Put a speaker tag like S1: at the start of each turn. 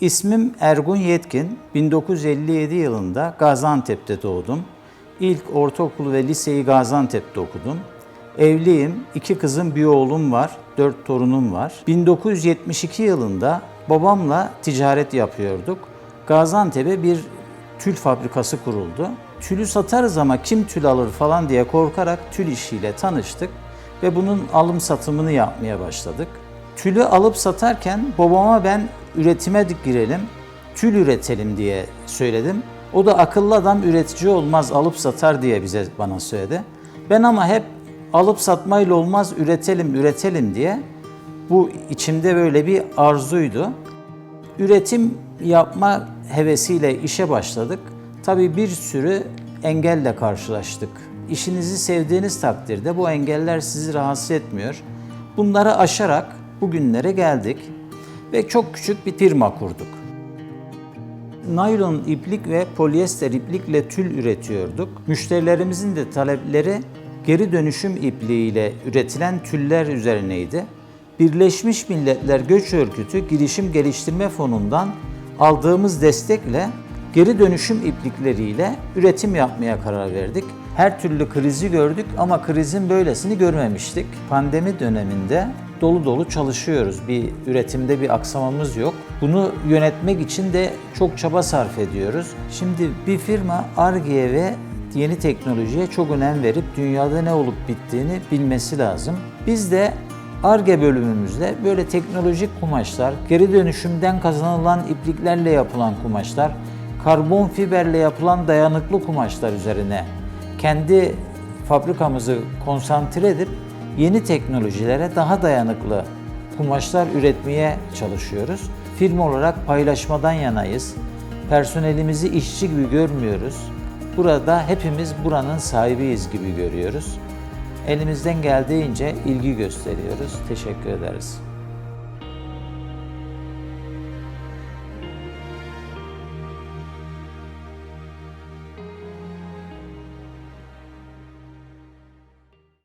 S1: İsmim Ergun Yetkin. 1957 yılında Gaziantep'te doğdum. İlk ortaokul ve liseyi Gaziantep'te okudum. Evliyim, iki kızım, bir oğlum var, dört torunum var. 1972 yılında babamla ticaret yapıyorduk. Gaziantep'e bir tül fabrikası kuruldu. Tülü satarız ama kim tül alır falan diye korkarak tül işiyle tanıştık ve bunun alım satımını yapmaya başladık. Tülü alıp satarken babama ben üretime girelim, tül üretelim diye söyledim. O da akıllı adam üretici olmaz, alıp satar diye bize bana söyledi. Ben ama hep alıp satmayla olmaz, üretelim, üretelim diye bu içimde böyle bir arzuydu. Üretim yapma hevesiyle işe başladık. Tabii bir sürü engelle karşılaştık. İşinizi sevdiğiniz takdirde bu engeller sizi rahatsız etmiyor. Bunları aşarak bugünlere geldik ve çok küçük bir firma kurduk. Naylon iplik ve polyester iplikle tül üretiyorduk. Müşterilerimizin de talepleri geri dönüşüm ipliğiyle üretilen tüller üzerineydi. Birleşmiş Milletler Göç Örgütü Girişim Geliştirme Fonu'ndan aldığımız destekle geri dönüşüm iplikleriyle üretim yapmaya karar verdik. Her türlü krizi gördük ama krizin böylesini görmemiştik. Pandemi döneminde dolu dolu çalışıyoruz. Bir üretimde bir aksamamız yok. Bunu yönetmek için de çok çaba sarf ediyoruz. Şimdi bir firma Ar-Ge'ye ve yeni teknolojiye çok önem verip dünyada ne olup bittiğini bilmesi lazım. Biz de ARGE bölümümüzde böyle teknolojik kumaşlar, geri dönüşümden kazanılan ipliklerle yapılan kumaşlar, karbon fiberle yapılan dayanıklı kumaşlar üzerine kendi fabrikamızı konsantre edip yeni teknolojilere daha dayanıklı kumaşlar üretmeye çalışıyoruz. Firma olarak paylaşmadan yanayız. Personelimizi işçi gibi görmüyoruz. Burada hepimiz buranın sahibiyiz gibi görüyoruz. Elimizden geldiğince ilgi gösteriyoruz. Teşekkür ederiz.